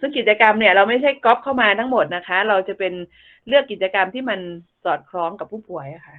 ซึ่งกิจกรรมเนี่ยเราไม่ใช่ก๊อปเข้ามาทั้งหมดนะคะ เราจะเป็นเลือกกิจกรรมที่มันสอดคล้องกับผู้ป่วยะค่ะ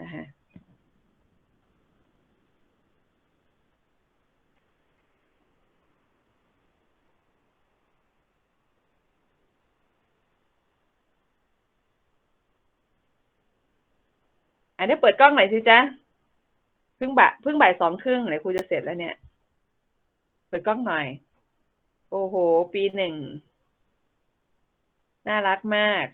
นะฮะอันนี้เปิดกล้องหน่อยสิจ๊ะเพิ่งบ่ายเพิ่งบ่ายสองครึ่งเดี๋ยครูจะเสร็จแล้วเนี่ย เปิดกล้องหน่อย โอ้โห ปีหนึ่ง น่ารักมาก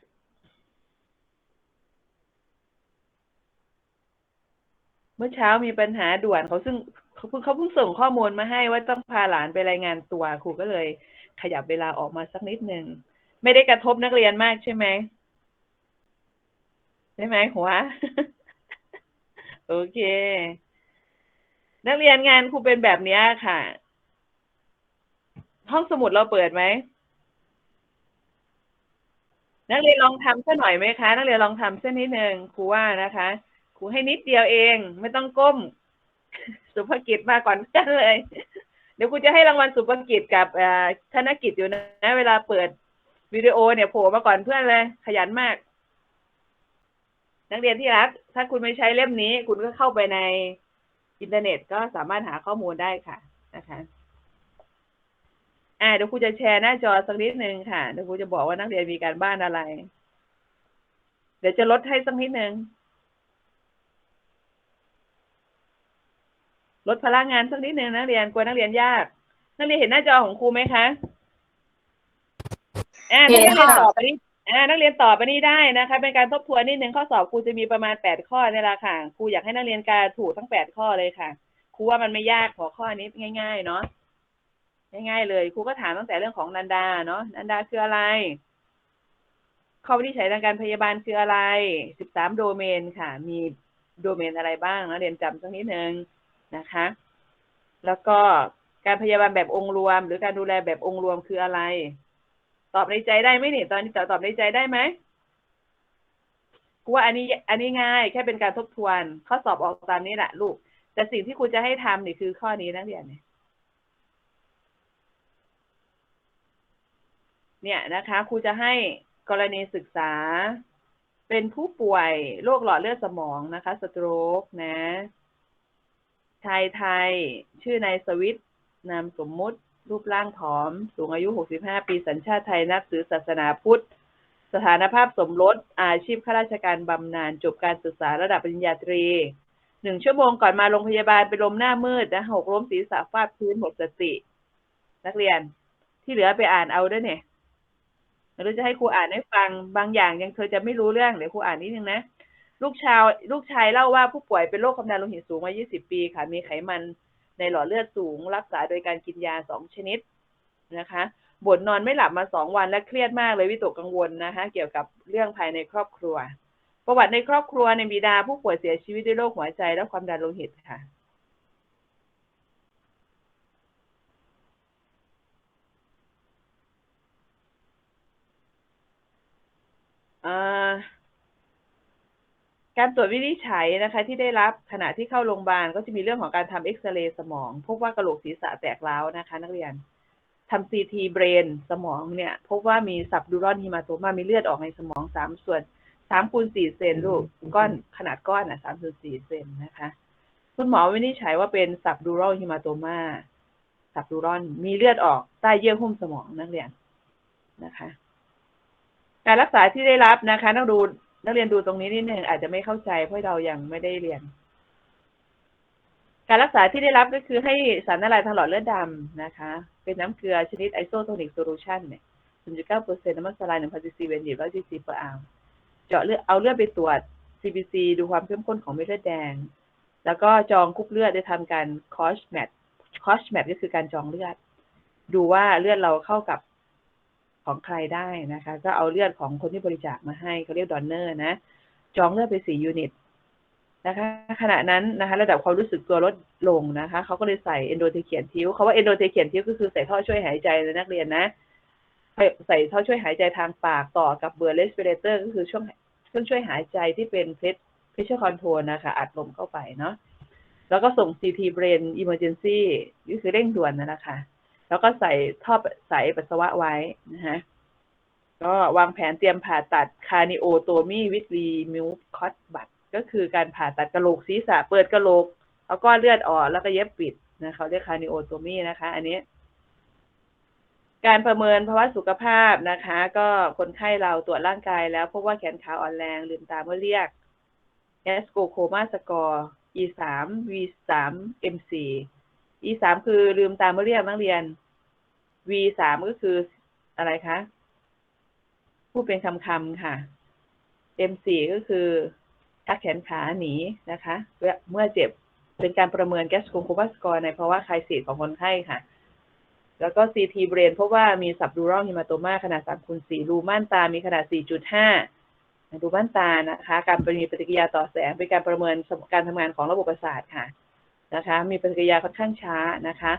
เมื่อเช้ามีปัญหาด่วนเขาซึ่งเขาเพิ่งเขาเพิ่งส่งข้อมูลมาให้ว่าต้องพาหลานไปรายงานตัวครูก็เลย ขยับเวลาออกมาสักนิดหนึ่งไม่ได้กระทบนักเรียนมากใช่ไหมใช่ไหมหัว โอเค นักเรียนงานครูเป็นแบบนี้ค่ะ ห้องสมุดเราเปิดไหมนักเรียนลองทำสักหน่อยไหมคะนักเรียนลองทำสักนิดหนึ่งครูว่านะคะครูให้นิดเดียวเอง ไม่ต้องก้ม สุภกิจมาก่อนกันเลย เดี๋ยวครูจะให้รางวัลสุภกิจกับธนกิจอยู่นะเวลาเปิดวิดีโอเนี่ยโผล่มาก่อนเพื่อนเลย ขยันมาก นักเรียนที่รัก ถ้าคุณไม่ใช้เล่มนี้ คุณก็เข้าไปในอินเทอร์เน็ตก็สามารถหาข้อมูลได้ค่ะนะคะ อ่าเดี๋ยวครูจะแชร์หน้าจอสักนิดนึงค่ะเดี๋ยวครูจะบอกว่านักเรียนมีการบ้านอะไร เดี๋ยวจะลดให้สักนิดนึงลดพลังงานสักนิดนึงนักเรียนกลัวนักเรียนยาก นักเรียนเห็นหน้าจอของครูไหมคะอ่านักเรียนตอบไปนี่อ่านักเรียนตอบไปนี่ได้นะคะ เป็นการทบทวนนิดนึงข้อสอบครูจะมีประมาณแปดข้อนี่แหละค่ะครูอยากให้นักเรียนการถูกทั้งแปดข้อเลยค่ะครูว่ามันไม่ยากหัวข้อนี้ง่าย ๆ เนาะ ง่ายๆเลยครูก็ถามตั้งแต่เรื่องของนันดาเนาะนันดาคืออะไร ข้อวินิจฉัยทางการพยาบาลคืออะไรสิบสามโดเมนค่ะ มีโดเมนอะไรบ้างนะเรียนจำสักนิดนึงนะคะ แล้วก็การพยาบาลแบบองค์รวม หรือการดูแลแบบองค์รวมคืออะไร ตอบในใจได้ไหมนี่ตอนนี้ตอบในใจได้ไหมกูว่าอันนี้อันนี้ง่ายแค่เป็นการทบทวน ข้อสอบออกตามนี้แหละลูก แต่สิ่งที่ครูจะให้ทำนี่คือข้อนี้นะเรียนเนี่ย เนี่ยนะคะครูจะให้กรณีศึกษา เป็นผู้ป่วยโรคหลอดเลือดสมองนะคะสโตรกนะชายไทย ชื่อนายสวิตนามสมมุติ รูปร่างผอม สูงอายุ 65 ปี สัญชาติไทย นับถือศาสนาพุทธ สถานภาพสมรส อาชีพข้าราชการบำนาญ จบการศึกษาระดับปริญญาตรี หนึ่งชั่วโมงก่อนมาโรงพยาบาลเป็นลมหน้ามืดนะหกล้มศีรษะฟาดพื้นหมดสติ นักเรียนที่เหลือไปอ่านเอาด้วยเนี่ย เราจะให้ครูอ่านให้ฟังบางอย่างยังเธอจะไม่รู้เรื่องเดี๋ยวครูอ่านนิดนึงนะลูกชาวลูกชายเล่าว่าผู้ป่วยเป็นโรคความดันโลหิตสูงมา 20 ปีค่ะ มีไขมันในหลอดเลือดสูง รักษาโดยการกินยาสองชนิดนะคะบ่นนอนไม่หลับมาสองวันและเครียดมากเลยวิตกกังวลนะคะ เกี่ยวกับเรื่องภายในครอบครัว ประวัติในครอบครัวในบิดาผู้ป่วยเสียชีวิตด้วยโรคหัวใจและความดันโลหิตค่ะ การตรวจวินิจฉัยนะคะ ที่ได้รับขณะที่เข้าโรงพยาบาลก็จะมีเรื่องของการทำเอ็กซเรย์สมอง พบว่ากระโหลกศีรษะแตกร้าวนะคะ นักเรียนทำซีทีเบรนสมองเนี่ย พบว่ามีสับดูรอนฮิมาโตมามีเลือดออกในสมองสามส่วนสามคูณสี่เซนลูกก้อนขนาดก้อนอะสามส่วนสี่เซนนะคะ คุณหมอวินิจฉัยว่าเป็นสับดูรอลฮิมาโตมาสับดูรอนมีเลือดออกใต้เยื่อหุ้มสมองนักเรียนนะคะ การรักษาที่ได้รับนะคะต้องดูนักเรียนดูตรงนี้นิดหนึ่งอาจจะไม่เข้าใจเพราะเรายังไม่ได้เรียน การรักษาที่ได้รับก็คือให้สารละลายทางหลอดเลือดดำนะคะ เป็นน้ำเกลือชนิดไอโซโทนิกโซลูชันเนี่ย0.9%น้ำมันสลาย1,000ซีซีเวนดิบ100ซีซีเปอร์อาวเจาะเลือดเอาเลือดไปตรวจ CBC ดูความเข้มข้นของเม็ดเลือดแดง แล้วก็จองคุกเลือดได้ทำการคอชแมทคอชแมทก็คือการจองเลือด ดูว่าเลือดเราเข้ากับ ของใครได้นะคะ ก็เอาเลือดของคนที่บริจาคมาให้เขาเรียกดอนเนอร์นะ จองเลือดไปสี่ยูนิตนะคะ ขณะนั้นนะคะ ระดับความรู้สึกตัวลดลงนะคะเขาก็เลยใส่เอนโดเทเขียนทิวเขาว่าเอนโดเทเขียนทิวก็คือใส่ท่อช่วยหายใจในนักเรียนนะใส่ท่อช่วยหายใจทางปากต่อกับเบอร์เลสเปเรเตอร์ก็คือช่วงเครื่องช่วยหายใจที่เป็นเพชเพชรคอนโทรนะคะอัดลมเข้าไปเนาะแล้วก็ส่ง CT Brain Emergency ก็คือเร่งด่วนนั่นะคะ แล้วก็ใส่ท่อใส่ปัสสาวะไว้นะฮะก็วางแผนเตรียมผ่าตัดคานิโอโตมีวิตรีมิวคอตบัตก็คือการผ่าตัดกระโหลกศีรษะเปิดกระโหลกแล้วก็เลือดออกแล้วก็เย็บปิดนะเขาเรียกคานิโอโตมีนะคะ อันนี้ การประเมินภาวะสุขภาพนะคะ ก็คนไข้เราตรวจร่างกายแล้วพบว่าแขนขาอ่อนแรงลืมตาเมื่อเรียก e s c o c o m a score E สาม V สาม M สี่ E สามคือลืมตาเมื่อเรียกนักเรียน V สามก็คืออะไรคะพูดเป็นคำคำๆค่ะ M สี่ก็คือชักแขนขาหนีนะคะ เมื่อเจ็บเป็นการประเมินแกสโคโคบาสกอร์ในภาวะคลซีสของคนไข้ค่ะ แล้วก็ CT brain เพราะว่ามีสับดูรัลฮิมาโตมาขนาด3คูณ4รูม่านตา มีขนาด 4.5ดูม่านตานะคะ การมีปฏิกิริยาต่อแสงเป็นการประเมินการทำงานของระบบประสาทค่ะ นะคะ มีปฏิกิริยาค่อนข้างช้านะคะ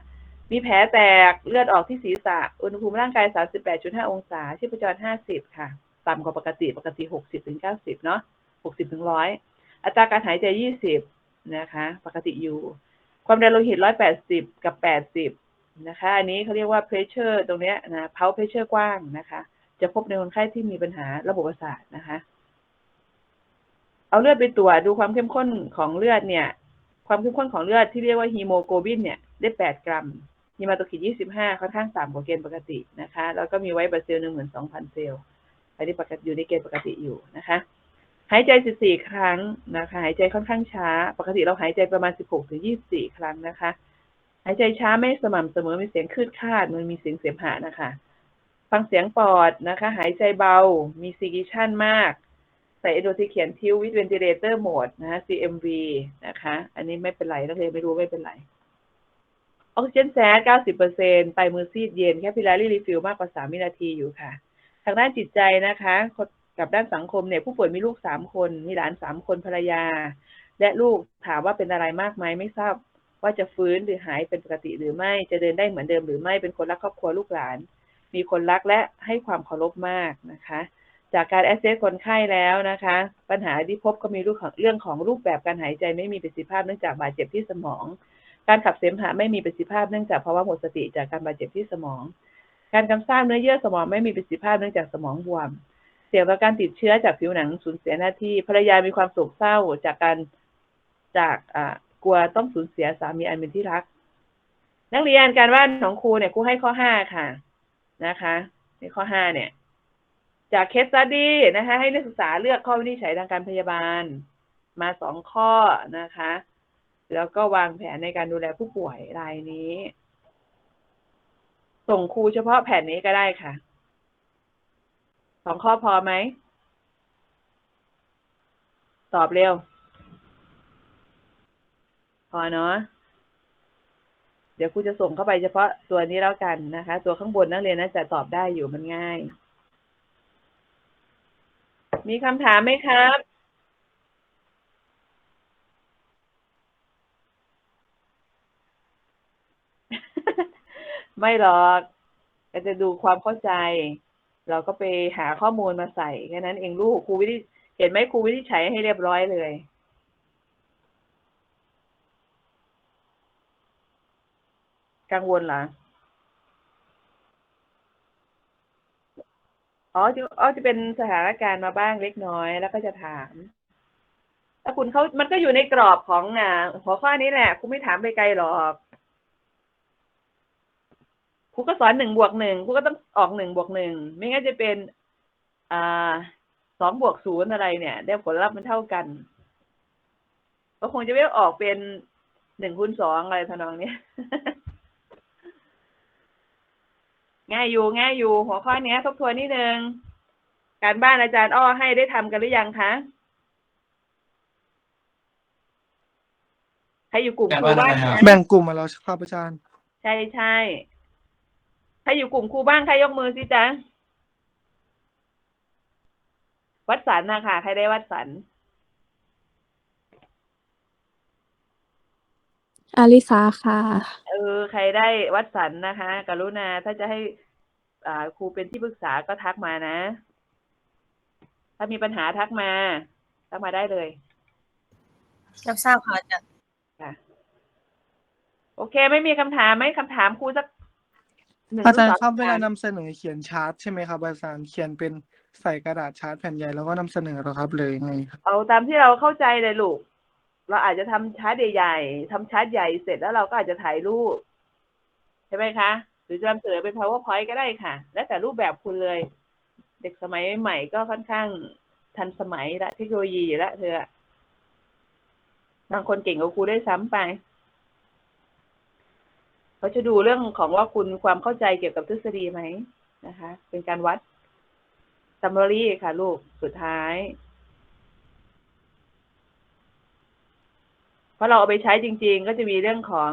มีแผลแตกเลือดออกที่ศีรษะ อุณหภูมิร่างกาย 38.5 องศา ชีพจร 50 ค่ะ ต่ำกว่าปกติ ปกติ 60ถึง90 เนาะ60ถึง100 อัตราการหายใจ 20 นะคะ ปกติอยู่ ความดันโลหิต 180 กับ 80 นะคะ อันนี้เขาเรียกว่า pressure ตรงเนี้ยนะ pulse pressure กว้างนะคะ จะพบในคนไข้ที่มีปัญหาระบบประสาทนะคะ เอาเลือดไปตรวจดูความเข้มข้นของเลือดเนี่ย ความเข้มข้นของเลือดที่เรียกว่าฮีโมโกลบินเนี่ยได้ 8 กรัมฮีมาโตคิด25 ค่อนข้างต่ำกว่าเกณฑ์ปกตินะคะ แล้วก็มีไว้บาเซล12,000 เซลล์อันนี้ปกติอยู่ในเกณฑ์ปกติอยู่นะคะ หายใจ 14 ครั้งนะคะ หายใจค่อนข้างช้า ปกติเราหายใจประมาณ 16-24 ครั้งนะคะ หายใจช้าไม่สม่ำเสมอมีเสียงคืดคาดมันมีเสียงเสมหะนะคะ ฟังเสียงปอดนะคะ หายใจเบา มีซีกิชันมาก ส่เอโดซิเขียนทิววิดเวนติเลเตอร์โหมดนะคะ CMV นะคะ อันนี้ไม่เป็นไรนักเรียนไม่รู้ไม่เป็นไรออกซิเจนแซด90%ไปมือซีดเย็นแค่พิลารีรีฟิลมากกว่า 3 วินาทีอยู่ค่ะ ทางด้านจิตใจนะคะ กับด้านสังคมเนี่ย ผู้ป่วยมีลูก 3 คน มีหลาน 3 คนภรรยา และลูกถามว่าเป็นอะไรมากไหมไม่ทราบ ว่าจะฟื้นหรือหายเป็นปกติหรือไม่ จะเดินได้เหมือนเดิมหรือไม่ เป็นคนรักครอบครัวลูกหลาน มีคนรักและให้ความเคารพมากนะคะ จากการแอสเซสคนไข้แล้วนะคะ ปัญหาที่พบก็มีเรื่องของเรื่องของรูปแบบการหายใจไม่มีประสิทธิภาพเนื่องจากบาดเจ็บที่สมอง การขับเสมหะไม่มีประสิทธิภาพเนื่องจากภาวะหมดสติจากการบาดเจ็บที่สมอง การกำสร้างเนื้อเยื่อสมองไม่มีประสิทธิภาพเนื่องจากสมองบวม เสี่ยงต่อการติดเชื้อจากผิวหนังสูญเสียหน้าที่ภรรยามีความโศกเศร้าจากการจากกลัวต้องสูญเสียสามีอันเป็นที่รัก นักเรียนการบ้านของครูเนี่ยครูให้ข้อห้าค่ะนะคะ ในข้อห้าเนี่ย จากเคสตัดดี้นะคะให้นักศึกษาเลือกข้อวินิจฉัยทางการพยาบาล มาสองข้อนะคะ แล้วก็วางแผนในการดูแลผู้ป่วยรายนี้ ส่งครูเฉพาะแผ่นนี้ก็ได้ค่ะสองข้อพอไหม ตอบเร็ว พอเนาะเดี๋ยวครูจะส่งเข้าไปเฉพาะตัวนี้แล้วกันนะคะ ตัวข้างบนนักเรียนน่าจะตอบได้อยู่มันง่าย มีคำถามไหมครับ ไม่หรอกก็จะดูความเข้าใจ เราก็ไปหาข้อมูลมาใส่แค่นั้นเองลูกครูวิธีเห็นไหมครูวิธีใช้ให้เรียบร้อยเลยกังวลเหรอ อ๋อจะอ๋อจะเป็นสถานการณ์มาบ้างเล็กน้อยแล้วก็จะถาม ถ้าคุณเขามันก็อยู่ในกรอบของอ่าหัวข้อนี้แหละครูไม่ถามไปไกลหรอกครูก็สอนหนึ่งบวกหนึ่งครูก็ต้องออกหนึ่งบวกหนึ่งไม่งั้นจะเป็นอ่าสองบวกศูนย์อะไรเนี่ย ได้ผลลัพธ์มันเท่ากันก็คงจะไม่ออกเป็นหนึ่งคูณสองอะไรทำนองเนี้ย ง่ายอยู่ง่ายอยู่ หัวข้อเนี้ยทบทวนนิดนึงการบ้านอาจารย์อ้อให้ได้ทำกันหรือยังคะใครอยู่กลุ่มครูบ้างคะแบ่งกลุ่มมาแล้วครับอาจารย์ ใช่ใช่ใครอยู่กลุ่มครูบ้างใครยกมือสิจ๊ะวัดสันนะคะใครได้วัดสัน อาริสาค่ะ เออ ใครได้วัดสันนะคะ กรุณาถ้าจะให้อ่าครูเป็นที่ปรึกษาก็ทักมานะ ถ้ามีปัญหาทักมา ทักมาได้เลยรับทราบค่ะอาจารย์ค่ะ โอเค ไม่มีคำถามไหมคำถามครูสักหนึ่งอาจารย์ถึงครัสงบเวลาสัปดห์นำเสนอเขียนชาร์ตใช่ไหมครับอาจารย์เขียนเป็นใส่กระดาษชาร์ตแผ่นใหญ่แล้วก็นำเสนอเหรอครับเลยไงครับเอาตามที่เราเข้าใจเลยลูก เราอาจจะทำชาร์ตใหญ่ๆทำชาร์ตใหญ่เสร็จแล้วเราก็อาจจะถ่ายรูป ใช่ไหมคะ หรือจะนำเสนอเป็น powerpoint ก็ได้ค่ะ แล้วแต่รูปแบบคุณเลย เด็กสมัยใหม่ก็ค่อนข้างทันสมัยละเทคโนโลยีอยู่ละเธอบางคนเก่งกว่าครูได้ซ้ำไปเขาจะดูเรื่องของว่าคุณความเข้าใจเกี่ยวกับทฤษฎีไหมนะคะ เป็นการวัด summary ค่ะ ลูกสุดท้าย เพราะเราเอาไปใช้จริง ๆ ก็จะมีเรื่องของ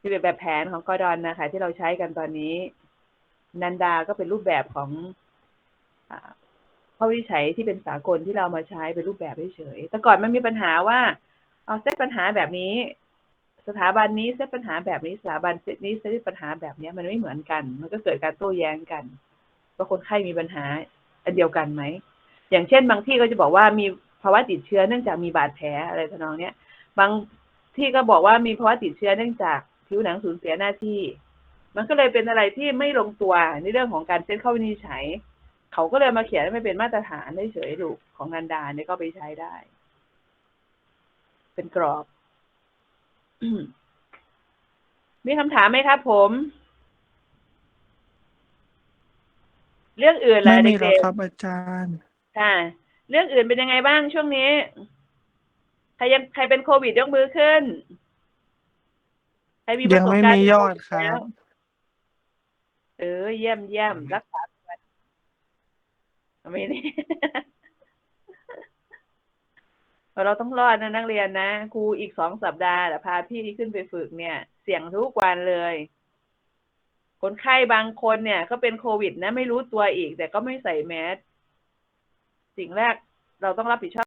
ที่เป็นแบบแผนของกอร์ดอนนะคะที่เราใช้กันตอนนี้ นันดาก็เป็นรูปแบบของข้อวิจัยที่เป็นสากลที่เรามาใช้เป็นรูปแบบเฉยๆแต่ก่อนมันมีปัญหาว่าเอาเซตปัญหาแบบนี้ สถาบันนี้เซตปัญหาแบบนี้สถาบันเซตนี้เซตปัญหาแบบนี้มันไม่เหมือนกัน มันก็เกิดการโต้แย้งกันว่าคนไข้มีปัญหาอันเดียวกันไหมอย่างเช่นบางที่ก็จะบอกว่ามี ภาวะติดเชื้อเนื่องจากมีบาดแผลอะไรทำนองเนี้ย บางที่ก็บอกว่ามีภาวะติดเชื้อเนื่องจากผิวหนังสูญเสียหน้าที่ มันก็เลยเป็นอะไรที่ไม่ลงตัวในเรื่องของการเซตเข้าวินิจฉัย เขาก็เลยมาเขียนให้มันเป็นมาตรฐานได้เฉยๆลูกของนันดาเนี่ยก็ไปใช้ได้ เป็นกรอบ มีคำถามไหมครับผม เรื่องอื่นไม่ล่ะมีหรอกเด็กครับอาจารย์ๆค่ะ เรื่องอื่นเป็นยังไงบ้างช่วงนี้ ใครยังใครเป็นโควิดยกมือขึ้น ใครมีประยังสบไม่การณ์มีเป็นยโคอดวิครัแล้วบเออ เยี่ยมเยี่ยมรักษาตัวไม่นี่ เราต้องรอดนะนักเรียนนะครูอีกสองสัปดาห์แต่พาพี่ขึ้นไปฝึกเนี่ย เสี่ยงทุกวันเลย คนไข้บางคนเนี่ย ก็เป็นโควิดนะ ไม่รู้ตัวอีก แต่ก็ไม่ใส่แมส สิ่งแรกเราต้องรับผิดชอบ